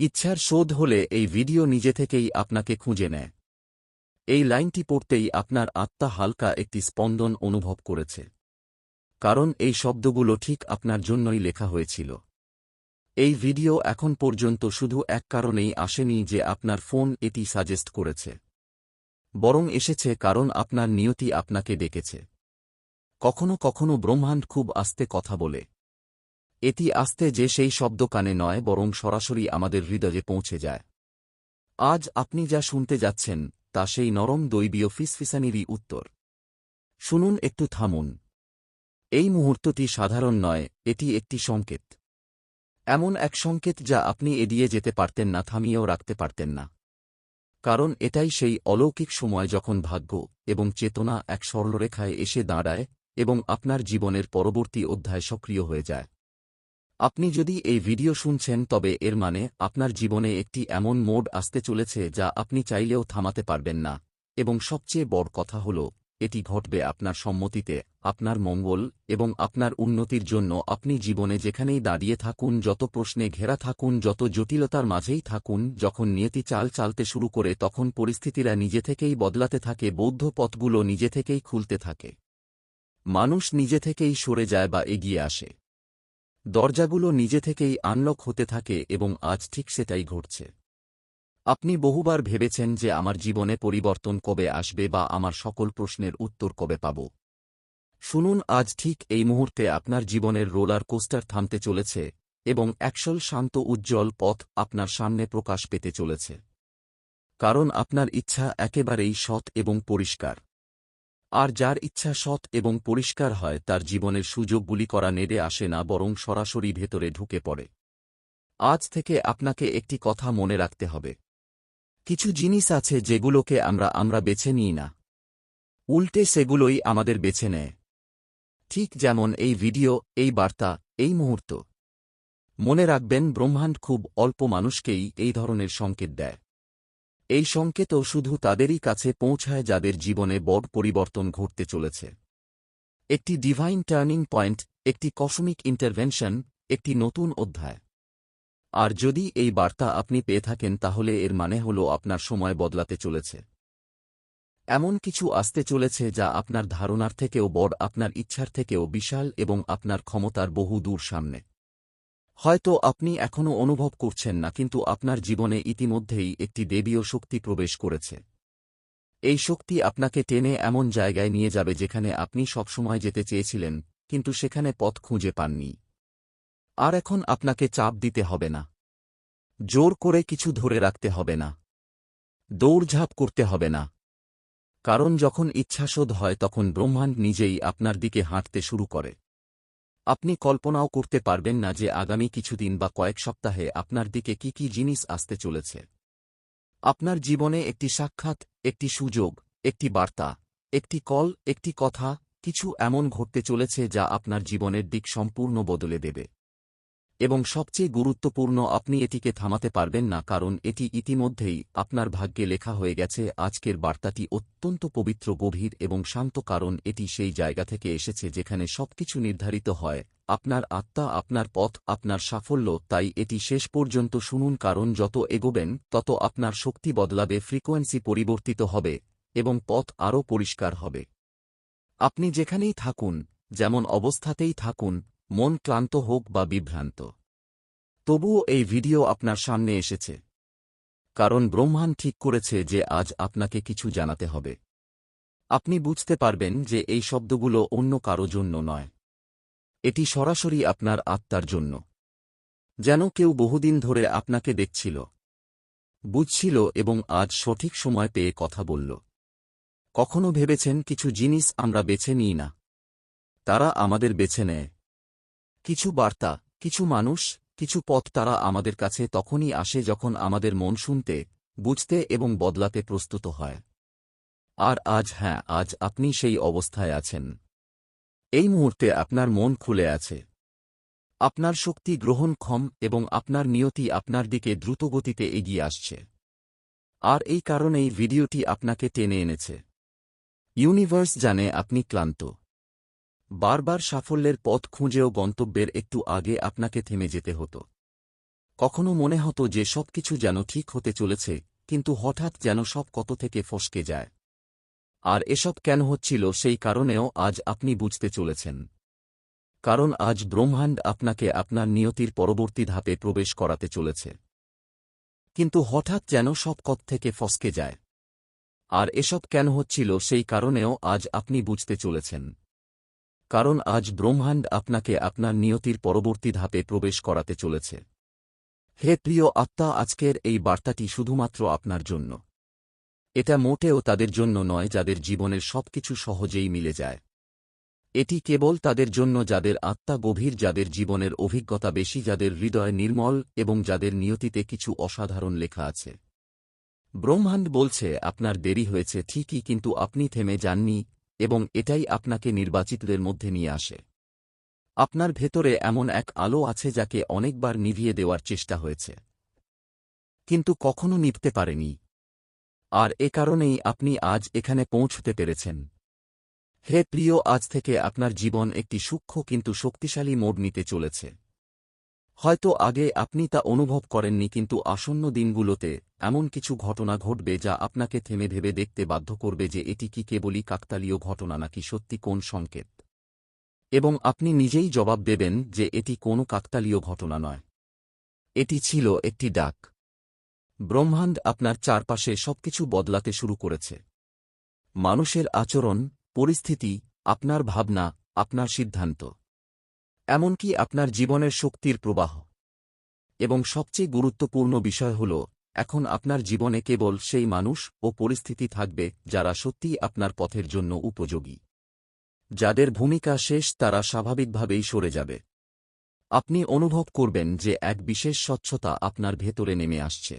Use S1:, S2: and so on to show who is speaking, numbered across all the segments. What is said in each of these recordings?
S1: ইচ্ছার শোধ হলে এই ভিডিও নিজে থেকেই আপনাকে খুঁজে নেয়। এই লাইনটি পড়তেই আপনার আত্মা হালকা একটি স্পন্দন অনুভব করেছে। কারণ এই শব্দগুলো ঠিক আপনার জন্যই লেখা হয়েছিল। এই ভিডিও এখন পর্যন্ত শুধু এক কারণেই আসেনি যে আপনার ফোন এটি সাজেস্ট করেছে। বরং এসেছে কারণ আপনার নিয়তি আপনাকে ডেকেছে। কখনো কখনো ব্রহ্মাণ্ড খুব আস্তে কথা বলে। এটি আস্তে যে সেই শব্দ কানে নয়, বরং সরাসরি আমাদের হৃদয়ে পৌঁছে যায়। আজ আপনি যা শুনতে যাচ্ছেন, তা সেই নরম দৈবীয় ফিসফিসানিরই উত্তর। শুনুন একটু থামুন। এই মুহূর্তটি সাধারণ নয়, এটি একটি সংকেত। এমন এক সংকেত যা আপনি এড়িয়ে যেতে পারতেন না, থামিয়েও রাখতে পারতেন না। কারণ এটাই সেই অলৌকিক সময় যখন ভাগ্য এবং চেতনা এক সরলরেখায় এসে দাঁড়ায় এবং আপনার জীবনের পরবর্তী অধ্যায় সক্রিয় হয়ে যায়। আপনি যদি এই ভিডিও শুনছেন তবে এর মানে আপনার জীবনে একটি এমন মোড আসতে চলেছে যা আপনি চাইলেও থামাতে পারবেন না। এবং সবচেয়ে বড় কথা হল, এটি ঘটবে আপনার সম্মতিতে, আপনার মঙ্গল এবং আপনার উন্নতির জন্য আপনি জীবনে যেখানেই দাঁড়িয়ে থাকুন, যত প্রশ্নে ঘেরা থাকুন, যত জটিলতার মাঝেই থাকুন, যখন নিয়তি চাল চালতে শুরু করে তখন পরিস্থিতিরা নিজে থেকেই বদলাতে থাকে, বৌদ্ধ পথগুলো নিজে থেকেই খুলতে থাকে। মানুষ নিজে থেকেই সরে যায় বা এগিয়ে আসে। দরজাগুলো নিজে থেকেই আনলক হতে থাকে এবং আজ ঠিক সেটাই ঘটছে। আপনি বহুবার ভেবেছেন যে আমার জীবনে পরিবর্তন কবে আসবে বা আমার সকল প্রশ্নের উত্তর কবে পাব। শুনুন, আজ ঠিক এই মুহূর্তে আপনার জীবনের রোলার কোস্টার থামতে চলেছে এবং একশল শান্ত উজ্জ্বল পথ আপনার সামনে প্রকাশ পেতে চলেছে। কারণ আপনার ইচ্ছা একেবারেই সৎ এবং পরিষ্কার। আর যার ইচ্ছা সৎ এবং পরিষ্কার হয়, তার জীবনের সুযোগগুলি করা নেড়ে আসে না, বরং সরাসরি ভেতরে ঢুকে পড়ে। আজ থেকে আপনাকে একটি কথা মনে রাখতে হবে। কিছু জিনিস আছে যেগুলোকে আমরা আমরা বেছে নিই না। উল্টে সেগুলোই আমাদের বেছে নেয়। ঠিক যেমন এই ভিডিও, এই বার্তা, এই মুহূর্ত। মনে রাখবেন, ব্রহ্মাণ্ড খুব অল্প মানুষকেই এই ধরনের সংকেত দেয়। এই সংকেতও শুধু তাদেরই কাছে পৌঁছায় যাদের জীবনে বড় পরিবর্তন ঘটতে চলেছে। একটি ডিভাইন টার্নিং পয়েন্ট একটি কসমিক ইন্টারভেনশন একটি নতুন অধ্যায়। আর যদি এই বার্তা আপনি পেয়ে থাকেন, তাহলে এর মানে হল আপনার সময় বদলাতে চলেছে। এমন কিছু আসতে চলেছে যা আপনার ধারণার থেকেও বড়, আপনার ইচ্ছার থেকেও বিশাল এবং আপনার ক্ষমতার বহু দূর সামনে। হয়তো আপনি এখনও অনুভব করছেন না, কিন্তু আপনার জীবনে ইতিমধ্যেই একটি দেবীয় শক্তি প্রবেশ করেছে। এই শক্তি আপনাকে টেনে এমন জায়গায় নিয়ে যাবে যেখানে আপনি সবসময় যেতে চেয়েছিলেন, কিন্তু সেখানে পথ খুঁজে পাননি। আর এখন আপনাকে চাপ দিতে হবে না। জোর করে কিছু ধরে রাখতে হবে না। দৌড়ঝাঁপ করতে হবে না। কারণ যখন ইচ্ছাশোধ হয়, তখন ব্রহ্মাণ্ড নিজেই আপনার দিকে হাঁটতে শুরু করে। আপনি কল্পনাও করতে পারবেন না যে আগামী কিছুদিন বা কয়েক সপ্তাহে আপনার দিকে কি কি জিনিস আসতে চলেছে। আপনার জীবনে একটি সাক্ষাৎ, একটি সুযোগ, একটি বার্তা, একটি কল, একটি কথা, কিছু এমন ঘটতে চলেছে যা আপনার জীবনের দিক সম্পূর্ণ বদলে দেবে। এবং সবচেয়ে গুরুত্বপূর্ণ আপনি এটিকে থামাতে পারবেন না কারণ এটি ইতিমধ্যেই আপনার ভাগ্যে লেখা হয়ে গেছে, আজকের বার্তাটি অত্যন্ত পবিত্র, গভীর এবং শান্ত কারণ এটি সেই জায়গা থেকে এসেছে যেখানে সবকিছু নির্ধারিত হয়। আপনার আত্মা, আপনার পথ, আপনার সাফল্য, তাই এটি শেষ পর্যন্ত শুনুন কারণ যত এগোবেন, তত আপনার শক্তি বদলাবে, ফ্রিকোয়েন্সি পরিবর্তিত হবে এবং পথ আরও পরিষ্কার হবে। আপনি যেখানেই থাকুন, যেমন অবস্থাতেই থাকুন মন ক্লান্ত হোক বা বিভ্রান্ত। তবুও এই ভিডিও আপনার সামনে এসেছে। কারণ ব্রহ্মাণ্ড ঠিক করেছে যে আজ আপনাকে কিছু জানাতে হবে। আপনি বুঝতে পারবেন যে এই শব্দগুলো অন্য কারও জন্য নয়। এটি সরাসরি আপনার আত্মার জন্য। যেন কেউ বহুদিন ধরে আপনাকে দেখছিল, বুঝছিল এবং আজ সঠিক সময় পেয়ে কথা বলল। কখনো ভেবেছেন কিছু জিনিস আমরা বেছে নিই না? তারা আমাদের বেছে নেয়। কিছু বার্তা, কিছু মানুষ, কিছু পথ তারা আমাদের কাছে তখনই আসে যখন আমাদের মন শুনতে, বুঝতে এবং বদলাতে প্রস্তুত হয়। আর আজ হ্যাঁ আজ আপনি সেই অবস্থায় আছেন। এই মুহূর্তে আপনার মন খুলে আছে। আপনার শক্তি গ্রহণক্ষম এবং আপনার নিয়তি আপনার দিকে দ্রুতগতিতে এগিয়ে আসছে। আর এই কারণেই ভিডিওটি আপনাকে টেনে এনেছে। ইউনিভার্স জানে আপনি ক্লান্ত। বারবার সাফল্যের পথ খুঁজেও গন্তব্যের একটু আগে আপনাকে থেমে যেতে হতো। কখনো মনে হতো যে সবকিছু যেন ঠিক হতে চলেছে, কিন্তু হঠাৎ যেন সব কত থেকে ফসকে যায়। আর এসব কেন হচ্ছিল সেই কারণেও আজ আপনি বুঝতে চলেছেন। কারণ আজ ব্রহ্মাণ্ড আপনাকে আপনার নিয়তির পরবর্তী ধাপে প্রবেশ করাতে চলেছে। কিন্তু হঠাৎ যেন সব কত থেকে ফসকে যায়। আর এসব কেন হচ্ছিল সেই কারণেও আজ আপনি বুঝতে চলেছেন। কারণ আজ ব্রহ্মাণ্ড আপনাকে আপনার নিয়তির পরবর্তী ধাপে প্রবেশ করাতে চলেছে। হে প্রিয় আত্মা, আজকের এই বার্তাটি শুধুমাত্র আপনার জন্য। এটা মোটেও তাদের জন্য নয়, যাদের জীবনের সবকিছু সহজেই মিলে যায়। এটি কেবল তাদের জন্য, যাদের আত্মা গভীর, যাদের জীবনের অভিজ্ঞতা বেশি, যাদের হৃদয় নির্মল এবং যাদের নিয়তিতে কিছু অসাধারণ লেখা আছে। ব্রহ্মাণ্ড বলছে, আপনার দেরি হয়েছে ঠিকই, কিন্তু আপনি থেমে যাননি এবং এটাই আপনাকে নির্বাচিতদের মধ্যে নিয়ে আসে। আপনার ভেতরে এমন এক আলো আছে যাকে অনেকবার নিভিয়ে দেওয়ার চেষ্টা হয়েছে। কিন্তু কখনো নিভতে পারেনি। আর এ কারণেই আপনি আজ এখানে পৌঁছতে পেরেছেন। হে প্রিয়, আজ থেকে আপনার জীবন একটি সূক্ষ্ম কিন্তু শক্তিশালী মোড় নিতে চলেছে। হয়তো আগে আপনি তা অনুভব করেননি কিন্তু আসন্ন দিনগুলোতে এমন কিছু ঘটনা ঘটবে যা আপনাকে থেমে ভেবে দেখতে বাধ্য করবে যে এটি কি কেবলই কাকতালীয় ঘটনা নাকি সত্যি কোন সংকেত। এবং আপনি নিজেই জবাব দেবেন যে এটি কোনো কাকতালীয় ঘটনা নয়। এটি ছিল একটি ডাক। ব্রহ্মাণ্ড আপনার চারপাশে সবকিছু বদলাতে শুরু করেছে। মানুষের আচরণ, পরিস্থিতি, আপনার ভাবনা, আপনার সিদ্ধান্ত। এমনকি আপনার জীবনের শক্তির প্রবাহ। এবং সবচেয়ে গুরুত্বপূর্ণ বিষয় হল এখন আপনার জীবনে কেবল সেই মানুষ ও পরিস্থিতি থাকবে যারা সত্যিই আপনার পথের জন্য উপযোগী। যাদের ভূমিকা শেষ তারা স্বাভাবিকভাবেই সরে যাবে। আপনি অনুভব করবেন যে এক বিশেষ স্বচ্ছতা আপনার ভেতরে নেমে আসছে।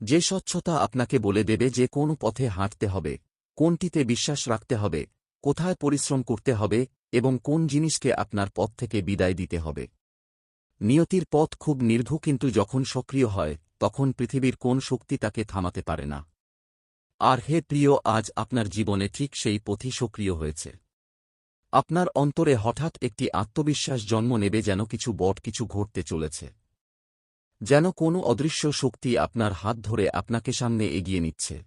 S1: যে স্বচ্ছতা আপনাকে বলে দেবে যে কোন পথে হাঁটতে হবে, কোনটিতে বিশ্বাস রাখতে হবে, কোথায় পরিশ্রম করতে হবে এবং কোন জিনিসকে আপনার পথ থেকে বিদায় দিতে হবে। নিয়তির পথ খুব নির্ভু কিন্তু যখন সক্রিয় হয় তখন পৃথিবীর কোন শক্তি তাকে থামাতে পারে না। আর হে প্রিয়, আজ আপনার জীবনে ঠিক সেই পথি সক্রিয় হয়েছে। আপনার অন্তরে হঠাৎ একটি আত্মবিশ্বাস জন্ম নেবে যেন কিছু বট কিছু ঘটতে চলেছে। যেন কোনো অদৃশ্য শক্তি আপনার হাত ধরে আপনাকে সামনে এগিয়ে নিচ্ছে।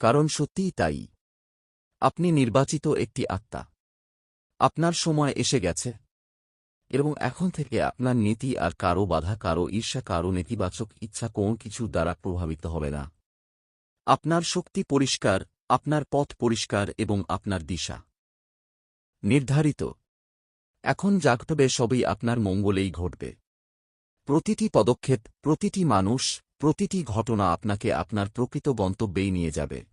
S1: কারণ সত্যিই তাই। আপনি নির্বাচিত একটি আত্মা। আপনার সময় এসে গেছে। এবং এখন থেকে আপনার নীতি আর কারও বাধা, কারও ঈর্ষা, কারও নেতিবাচক ইচ্ছা কোন কিছু দ্বারা প্রভাবিত হবে না। আপনার শক্তি পরিষ্কার, আপনার পথ পরিষ্কার এবং আপনার দিশা নির্ধারিত। এখন জাগতবে সবই আপনার মঙ্গলেই ঘটবে। প্রতিটি পদক্ষেপ, প্রতিটি মানুষ, প্রতিটি ঘটনা আপনাকে আপনার প্রকৃত গন্তব্যেই নিয়ে যাবে।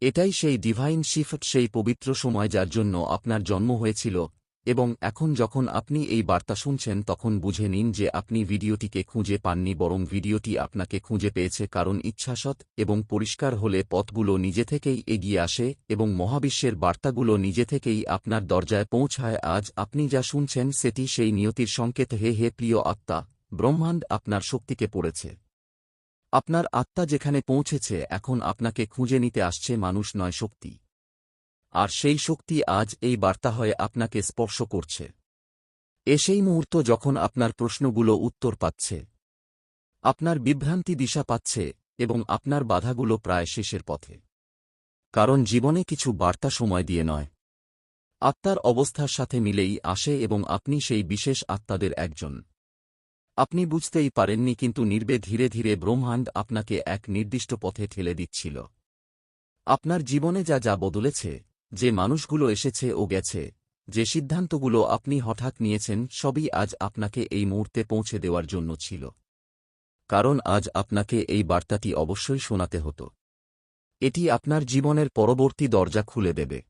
S1: এটাই সেই ডিভাইন শিফট সেই পবিত্র সময় যার জন্য আপনার জন্ম হয়েছিল এবং এখন যখন আপনি এই বার্তা শুনছেন, তখন বুঝে নিন যে আপনি ভিডিওটিকে খুঁজে পাননি, বরং ভিডিওটি আপনাকে খুঁজে পেয়েছে কারণ ইচ্ছাসৎ এবং পরিষ্কার হলে পথগুলো নিজে থেকেই এগিয়ে আসে এবং মহাবিশ্বের বার্তাগুলো নিজে থেকেই আপনার দরজায় পৌঁছায়। আজ আপনি যা শুনছেন, সেটি সেই নিয়তির সংকেত। হে হে, প্রিয় আত্মা, ব্রহ্মাণ্ড আপনার শক্তিকে পড়েছে। আপনার আত্মা যেখানে পৌঁছেছে, এখন আপনাকে খুঁজে নিতে আসছে মানুষ নয়, শক্তি। আর সেই শক্তি আজ এই বার্তা হয়ে আপনাকে স্পর্শ করছে। এ সেই মুহূর্ত যখন আপনার প্রশ্নগুলো উত্তর পাচ্ছে। আপনার বিভ্রান্তি দিশা পাচ্ছে এবং আপনার বাধাগুলো প্রায় শেষের পথে। কারণ জীবনে কিছু বার্তা সময় দিয়ে নয়। আত্মার অবস্থার সাথে মিলেই আসে এবং আপনি সেই বিশেষ আত্মাদের একজন। আপনি বুঝতেই পারেননি কিন্তু নির্বে ধীরে ধীরে ব্রহ্মাণ্ড আপনাকে এক নির্দিষ্ট পথে ঠেলে দিচ্ছিল। আপনার জীবনে যা যা বদলেছে যে মানুষগুলো এসেছে ও গেছে, যে সিদ্ধান্তগুলো আপনি হঠাৎ নিয়েছেন সবই আজ আপনাকে এই মুহূর্তে পৌঁছে দেওয়ার জন্য ছিল। কারণ আজ আপনাকে এই বার্তাটি অবশ্যই শোনাতে হতো। এটি আপনার জীবনের পরবর্তী দরজা খুলে দেবে।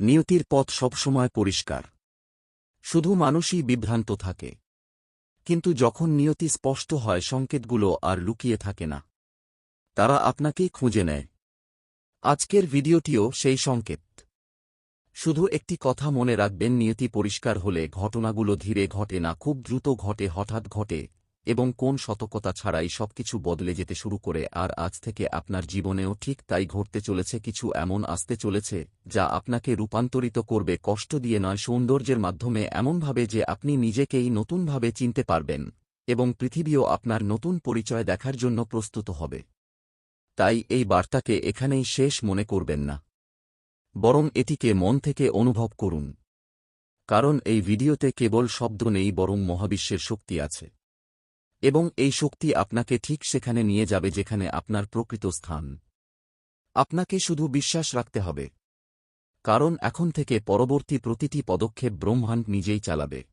S1: নিয়তির পথ সবসময় পরিষ্কার। শুধু মানুষই বিভ্রান্ত থাকে। কিন্তু যখন নিয়তি স্পষ্ট হয়, সংকেতগুলো আর লুকিয়ে থাকে না। তারা আপনাকেই খুঁজে নেয়। আজকের ভিডিওটিও সেই সংকেত। শুধু একটি কথা মনে রাখবেন, নিয়তি পরিষ্কার হলে ঘটনাগুলো ধীরে ঘটে না, খুব দ্রুত ঘটে, হঠাৎ ঘটে, এবং কোন সতর্কতা ছাড়াই সবকিছু বদলে যেতে শুরু করে, আর আজ থেকে আপনার জীবনেও ঠিক তাই ঘটতে চলেছে, কিছু এমন আসতে চলেছে, যা আপনাকে রূপান্তরিত করবে, কষ্ট দিয়ে নয়, সৌন্দর্যের মাধ্যমে এমনভাবে যে আপনি নিজেকেই নতুনভাবে চিনতে পারবেন, এবং পৃথিবীও আপনার নতুন পরিচয় দেখার জন্য প্রস্তুত হবে। তাই এই বার্তাকে এখানেই শেষ মনে করবেন না। বরং এটিকে মন থেকে অনুভব করুন। কারণ এই ভিডিওতে কেবল শব্দ নেই, বরং মহাবিশ্বের শক্তি আছে। এবং এই শক্তি আপনাকে ঠিক সেখানে নিয়ে যাবে যেখানে আপনার প্রকৃত স্থান। আপনাকে শুধু বিশ্বাস রাখতে হবে। কারণ এখন থেকে পরবর্তী প্রতিটি পদক্ষেপ ব্রহ্মাণ্ড নিজেই চালাবে।